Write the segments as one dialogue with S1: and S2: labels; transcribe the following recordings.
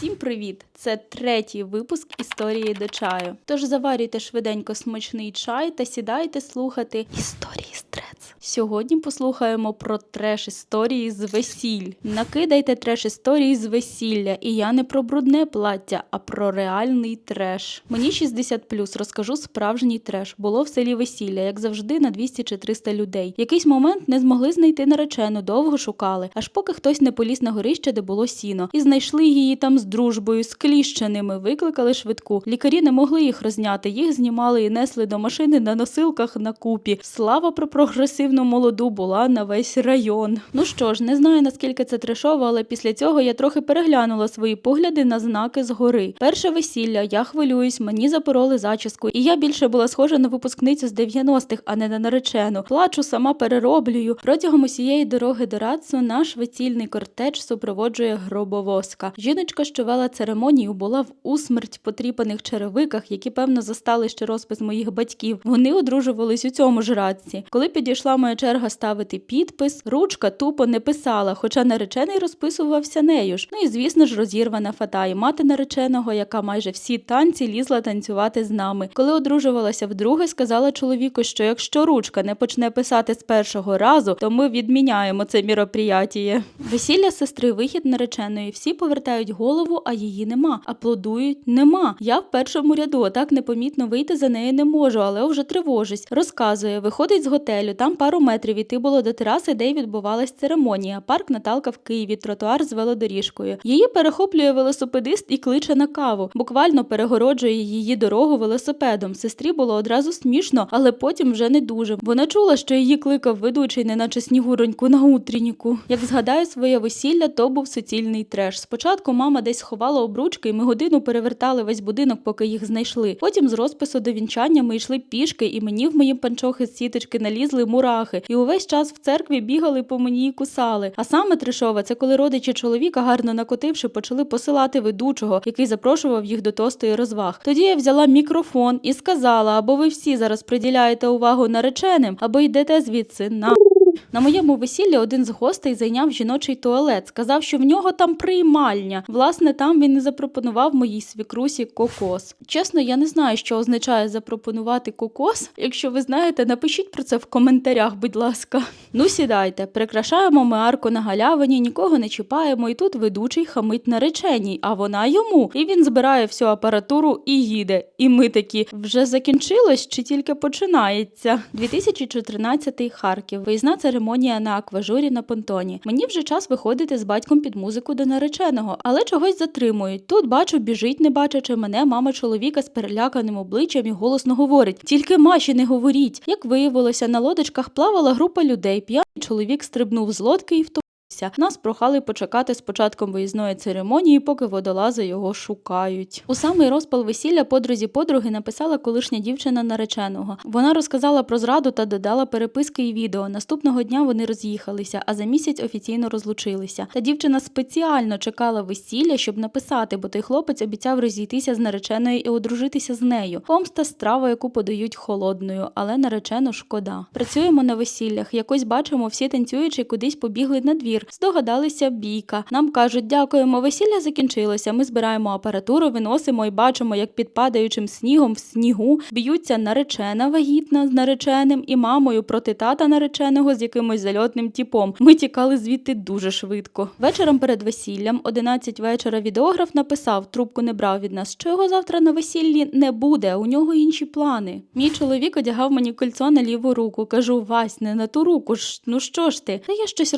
S1: Всім привіт! Це третій випуск історії до чаю. Тож заварюйте швиденько смачний чай та сідайте слухати історії. Сьогодні послухаємо про треш історії з весіль. Накидайте треш історії з весілля, і я не про брудне плаття, а про реальний треш. Мені 60 розкажу справжній треш. Було в селі весілля, як завжди, на 200 чи 300 людей. Якийсь момент не змогли знайти наречену, довго шукали, аж поки хтось не поліз на горище, де було сіно, і знайшли її там з дружбою, з кліщеними, викликали швидку. Лікарі не могли їх розняти. Їх знімали і несли до машини на носилках на купі. Слава про прогресивну молоду була на весь район. Ну що ж, не знаю наскільки це трешово, але після цього я трохи переглянула свої погляди на знаки згори. Перше весілля, я хвилююсь, мені запороли зачіску, і я більше була схожа на випускницю з 90-х, а не на наречену. Плачу, сама перероблюю. Протягом усієї дороги до Рацу наш весільний кортеж супроводжує гробовозка. Жіночка, що вела церемонію, була в усмерть потріпаних черевиках, які певно застали ще розпис моїх батьків. Вони одружувались у цьому ж радці. Коли підійшла моя черга ставити підпис, ручка тупо не писала, хоча наречений розписувався нею ж. Ну і звісно ж розірвана фата і мати нареченого, яка майже всі танці лізла танцювати з нами. Коли одружувалася вдруге, сказала чоловіку, що якщо ручка не почне писати з першого разу, то ми відміняємо це міроприяттіє. Весілля сестри, вихід нареченої. Всі повертають голову, а її нема. Аплодують, нема. Я в першому ряду, так непомітно вийти за нею не можу, але вже тривожусь. Розказує, виходить з готелю, там пару метрів іти було до тераси, де й відбувалась церемонія. Парк Наталка в Києві, тротуар з велодоріжкою. Її перехоплює велосипедист і кличе на каву. Буквально перегороджує її дорогу велосипедом. Сестрі було одразу смішно, але потім вже не дуже. Вона чула, що її кликав ведучий, неначе снігуроньку на утренніку. Як згадаю своє весілля, то був суцільний треш. Спочатку мама десь сховала обручки, і ми годину перевертали весь будинок, поки їх знайшли. Потім з розпису до вінчання ми йшли пішки, і мені в мої панчохи з сіточки налізли мурахи. І увесь час в церкві бігали по мені і кусали. А саме Тришова це коли родичі чоловіка, гарно накотивши, почали посилати ведучого, який запрошував їх до тосту і розваг. Тоді я взяла мікрофон і сказала: або ви всі зараз приділяєте увагу нареченим, або йдете звідси на. На моєму весіллі один з гостей зайняв жіночий туалет. Сказав, що в нього там приймальня. Власне, там він і запропонував моїй свікрусі кокос. Чесно, я не знаю, що означає запропонувати кокос. Якщо ви знаєте, напишіть про це в коментарях, будь ласка. Ну, сідайте, прикрашаємо ми арку на галявині, нікого не чіпаємо, і тут ведучий хамить нареченій, а вона йому. І він збирає всю апаратуру і їде. І ми такі вже закінчилось чи тільки починається. 2014 Харків. Виїзна церемонія на акважурі на понтоні. Мені вже час виходити з батьком під музику до нареченого, але чогось затримують. Тут бачу, біжить, не бачачи мене, мама чоловіка з переляканим обличчям і голосно говорить: тільки Маші не говоріть. Як виявилося, на лодочках плавала група людей. П'яний чоловік стрибнув з лодки і втопився. Нас прохали почекати з початком виїзної церемонії, поки водолази його шукають. У самий розпал весілля подрузі подруги написала колишня дівчина нареченого. Вона розказала про зраду та додала переписки і відео. Наступного дня вони роз'їхалися, а за місяць офіційно розлучилися. Та дівчина спеціально чекала весілля, щоб написати, бо той хлопець обіцяв розійтися з нареченою і одружитися з нею. Помста страва, яку подають холодною, але наречену шкода. Працюємо на весіллях. Якось бачимо, всі танцюючи кудись побігли на двір. Здогадалися бійка. Нам кажуть, дякуємо, весілля закінчилося. Ми збираємо апаратуру, виносимо і бачимо, як під падаючим снігом в снігу б'ються наречена вагітна з нареченим і мамою проти тата нареченого з якимось зальотним тіпом. Ми тікали звідти дуже швидко. Вечором перед весіллям, 11 вечора, відеограф написав: трубку не брав від нас, що його завтра на весіллі не буде. У нього інші плани. Мій чоловік одягав мені кольцо на ліву руку. Кажу, Вась, не на ту руку ж. Ну що ж ти? Та я щось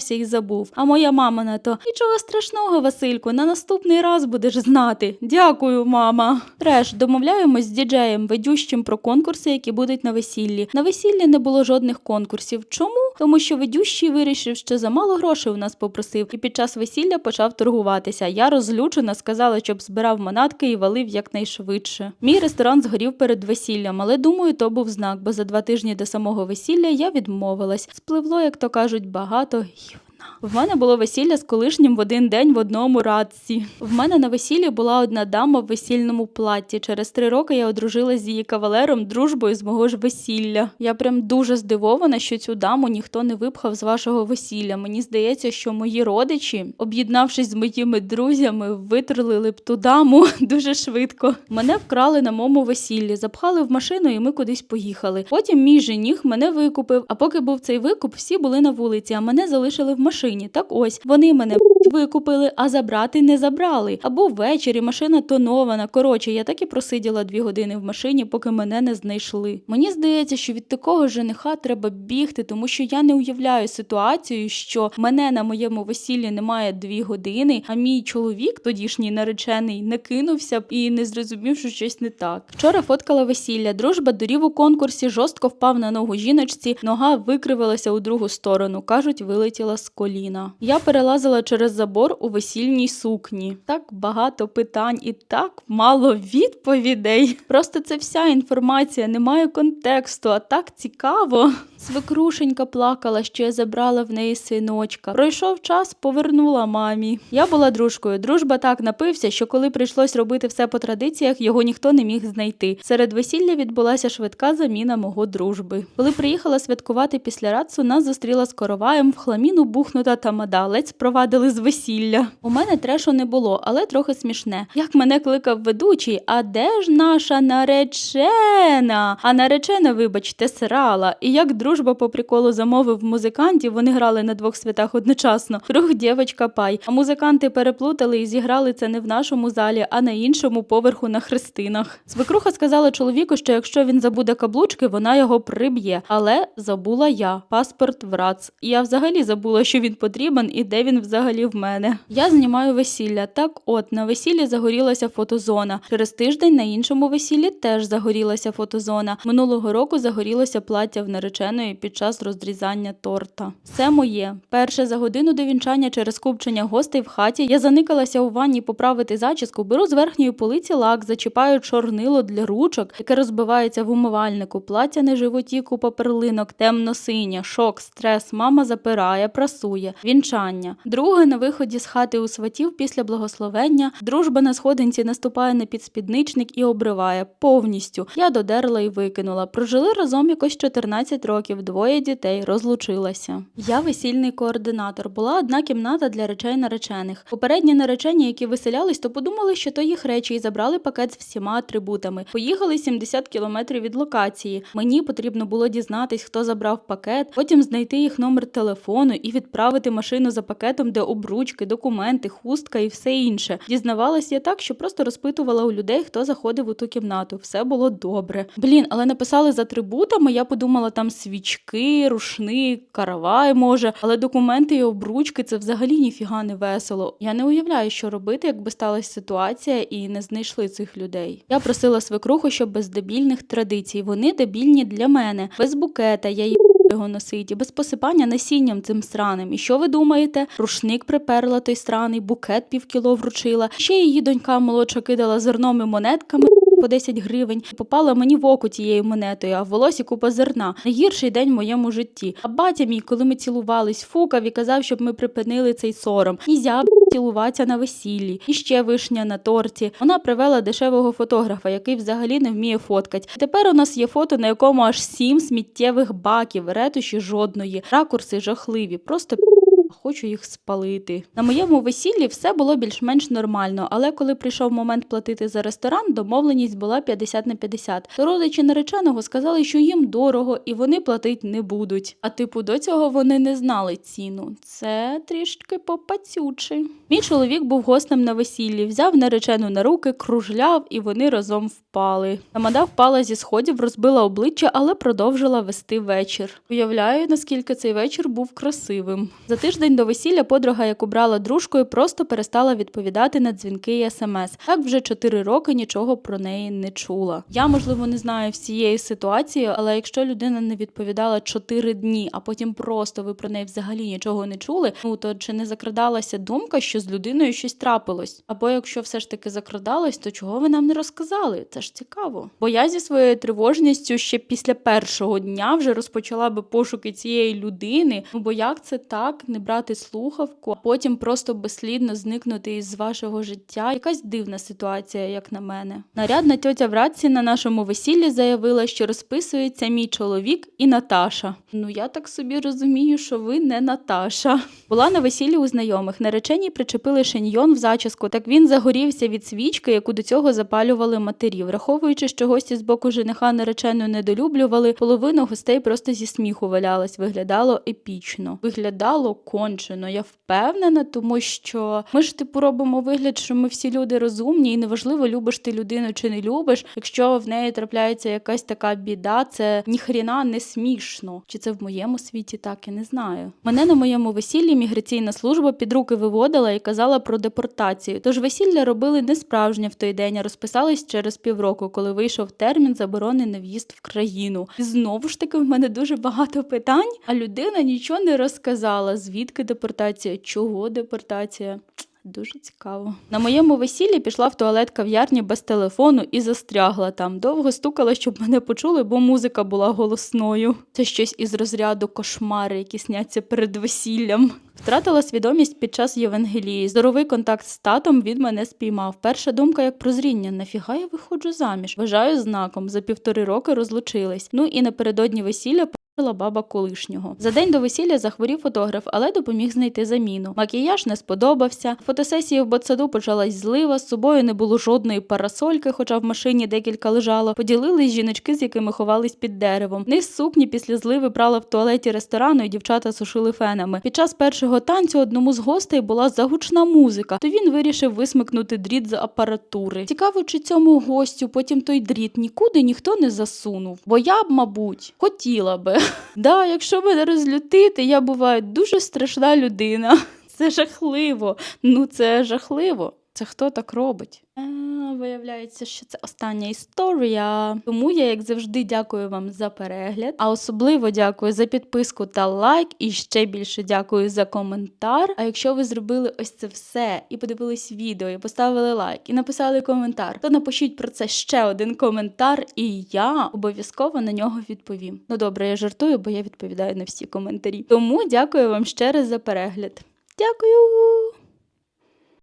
S1: розпереживався і забув. А моя мама на то нічого страшного, Васильку, на наступний раз будеш знати. Дякую, мама. Треш, домовляємось з діджеєм, ведючим про конкурси, які будуть на весіллі. На весіллі не було жодних конкурсів. Чому? Тому що ведющий вирішив, що замало грошей у нас попросив, і під час весілля почав торгуватися. Я розлючена, сказала, щоб збирав манатки і валив якнайшвидше. Мій ресторан згорів перед весіллям, але думаю, то був знак, бо за два тижні до самого весілля я відмовилась. Спливло, як то кажуть, багато гівна. В мене було весілля з колишнім в один день в одному радці. В мене на весіллі була одна дама в весільному платі. Через три роки я одружилась з її кавалером дружбою з мого ж весілля. Я прям дуже здивована, що цю даму ніхто не випхав з вашого весілля. Мені здається, що мої родичі, об'єднавшись з моїми друзями, витролили б ту даму дуже швидко. Мене вкрали на моєму весіллі, запхали в машину, і ми кудись поїхали. Потім мій жених мене викупив. А поки був цей викуп, всі були на вулиці, а мене залишили в машині. Так ось вони мене викупили, а забрати не забрали. Або ввечері машина тонована. Коротше, я так і просиділа дві години в машині, поки мене не знайшли. Мені здається, що від такого жениха треба бігти, тому що я не уявляю ситуацію, що мене на моєму весіллі немає дві години, а мій чоловік, тодішній наречений, не кинувся б і не зрозумів, що щось не так. Вчора фоткала весілля. Дружба дорів у конкурсі, жорстко впав на ногу жіночці, нога викривилася у другу сторону. кажуть, вилетіла з коліна. Я перелазила через забор у весільній сукні. Так багато питань і так мало відповідей. Просто це вся інформація, немає контексту, а так цікаво. Свекрушенька плакала, що я забрала в неї синочка. Пройшов час, повернула мамі. Я була дружкою. Дружба так напився, що коли прийшлось робити все по традиціях, його ніхто не міг знайти. Серед весілля відбулася швидка заміна мого дружби. Коли приїхала святкувати після рацу, нас зустріла з короваєм в хламіну бухнута тамада. Ледь провадили з весілля. У мене трешу не було, але трохи смішне. Як мене кликав ведучий, а де ж наша наречена? А наречена, вибачте, срала. І як дружба по приколу замовив музикантів, вони грали на двох святах одночасно. Рух дівочка пай. А музиканти переплутали і зіграли це не в нашому залі, а на іншому поверху на хрестинах. Свекруха сказала чоловіку, що якщо він забуде каблучки, вона його приб'є. Але забула я паспорт в я взагалі забула, що він потрібен і де він взагалі в мене. Я знімаю весілля. Так, от на весіллі загорілася фотозона. Через тиждень на іншому весіллі теж загорілася фотозона. Минулого року загорілося плаття в нареченої під час розрізання торта. Все моє. Перше за годину до вінчання через купчення гостей в хаті я заникалася у ванні поправити зачіску, беру з верхньої полиці лак, зачіпаю чорнило для ручок, яке розбивається в умивальнику, плаття на животі, купа перлинок, темно-синя, шок, стрес, мама запирає, прасує, вінчання. Друге на виході з хати у сватів після благословення, дружба на сходинці наступає на підспідничник і обриває повністю. Я додерла і викинула. Прожили разом якось 14 років, двоє дітей, розлучилася. Я весільний координатор. Була одна кімната для речей наречених. Попередні наречені, які виселялись, то подумали, що то їх речі, і забрали пакет з всіма атрибутами. Поїхали 70 кілометрів від локації. Мені потрібно було дізнатись, хто забрав пакет, потім знайти їх номер телефону і відправити машину за пакетом, де обручки, документи, хустка і все інше. Дізнавалась я так, що просто розпитувала у людей, хто заходив у ту кімнату. Все було добре. Блін, але написали з атрибутами. Я подумала, там свічки, рушник, каравай може, але документи і обручки це взагалі ніфіга не весело. Я не уявляю, що робити, якби сталася ситуація і не знайшли цих людей. Я просила свекруху, щоб без дебільних традицій. Вони дебільні для мене, без букета. Я її його носить, і без посипання насінням цим сраним. І що ви думаєте? Рушник приперла той сраний, букет півкіло вручила. Ще її донька молодша кидала зерном і монетками. По 10 гривень попала мені в око тією монетою, а в волосі купа зерна. Найгірший день в моєму житті. А батя мій, коли ми цілувались, фукав і казав, щоб ми припинили цей сором. Нізя цілуватися на весіллі. І ще вишня на торті. Вона привела дешевого фотографа, який взагалі не вміє фоткати. Тепер у нас є фото, на якому аж сім сміттєвих баків, ретуші жодної, ракурси жахливі. Просто Хочу їх спалити. На моєму весіллі все було більш-менш нормально, але коли прийшов момент платити за ресторан, домовленість була 50 на 50. То родичі нареченого сказали, що їм дорого і вони платить не будуть. А типу, до цього вони не знали ціну. Це трішки попацючи. Мій чоловік був гостем на весіллі, взяв наречену на руки, кружляв, і вони разом впали. Тамада впала зі сходів, розбила обличчя, але продовжила вести вечір. Уявляю, наскільки цей вечір був красивим. За тиждень до весілля подруга, яку брала дружкою, просто перестала відповідати на дзвінки і смс. Так вже 4 роки нічого про неї не чула. Я, можливо, не знаю всієї ситуації, але якщо людина не відповідала 4 дні, а потім просто ви про неї взагалі нічого не чули, ну то чи не закрадалася думка, що з людиною щось трапилось? Або якщо все ж таки закрадалось, то чого ви нам не розказали? Це ж цікаво. Бо я зі своєю тривожністю ще після першого дня вже розпочала би пошуки цієї людини. Ну бо як це так не брати брати слухавку, а потім просто безслідно зникнути із вашого життя. Якась дивна ситуація, як на мене. Нарядна тьотя в радці на нашому весіллі заявила, що розписується мій чоловік і Наташа. Ну я так собі розумію, що ви не Наташа. Була на весіллі у знайомих. Нареченій причепили шиньйон в зачіску. Так він загорівся від свічки, яку до цього запалювали матері. Враховуючи, що гості з боку жениха наречену недолюблювали, половина гостей просто зі сміху валялась. Виглядало епічно, виглядало кончено. Я впевнена, тому що ми ж типу робимо вигляд, що ми всі люди розумні, і неважливо, любиш ти людину чи не любиш. Якщо в неї трапляється якась така біда, це ніхріна не смішно. Чи це в моєму світі так, я не знаю. Мене на моєму весіллі міграційна служба під руки виводила і казала про депортацію. Тож весілля робили не справжнє в той день, а розписались через півроку, коли вийшов термін заборони на в'їзд в країну. І знову ж таки в мене дуже багато питань, а людина нічого не розказала. Звідки депортація, чого депортація? Дуже цікаво. На моєму весіллі пішла в туалет кав'ярні без телефону і застрягла там. Довго стукала, щоб мене почули, бо музика була голосною. Це щось із розряду кошмари, які сняться перед весіллям. Втратила свідомість під час Євангелії. Здоровий контакт з татом він мене спіймав. Перша думка як прозріння: нафіга я виходжу заміж? Вважаю знаком. За півтори роки розлучились. Ну і напередодні весілля. Баба колишнього за день до весілля захворів фотограф, але допоміг знайти заміну. Макіяж не сподобався. Фотосесії в ботсаду почалась злива. З собою не було жодної парасольки, хоча в машині декілька лежало. Поділились жіночки, з якими ховались під деревом. Низ сукні після зливи прала в туалеті ресторану, і дівчата сушили фенами. Під час першого танцю одному з гостей була загучна музика, то він вирішив висмикнути дріт з апаратури. Цікаво, чи цьому гостю потім той дріт нікуди ніхто не засунув. Бо я б, мабуть, хотіла би. Да, якщо мене розлютити, я буваю дуже страшна людина. Це жахливо. Ну це жахливо. Це хто так робить? А, виявляється, що це остання історія. Тому я, як завжди, дякую вам за перегляд. А особливо дякую за підписку та лайк. І ще більше дякую за коментар. А якщо ви зробили ось це все і подивились відео, і поставили лайк, і написали коментар, то напишіть про це ще один коментар, і я обов'язково на нього відповім. Ну добре, я жартую, бо я відповідаю на всі коментарі. Тому дякую вам ще раз за перегляд. Дякую!